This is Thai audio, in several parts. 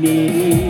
me.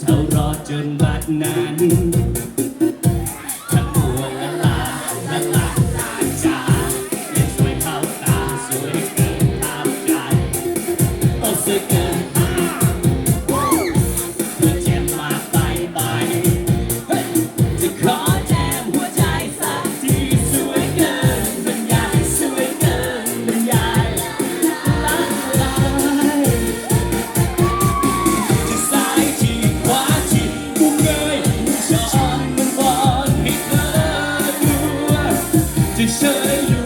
เท่ารอจนบัดนั้น Hallelujah.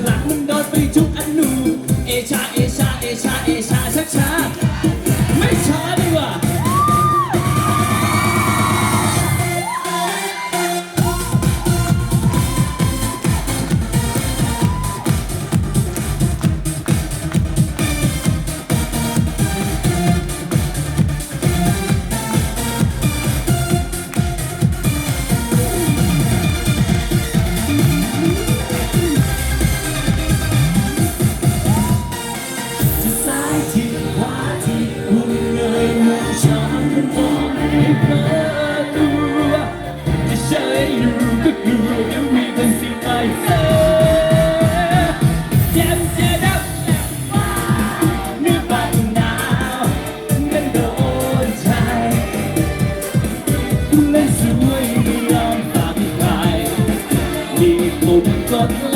너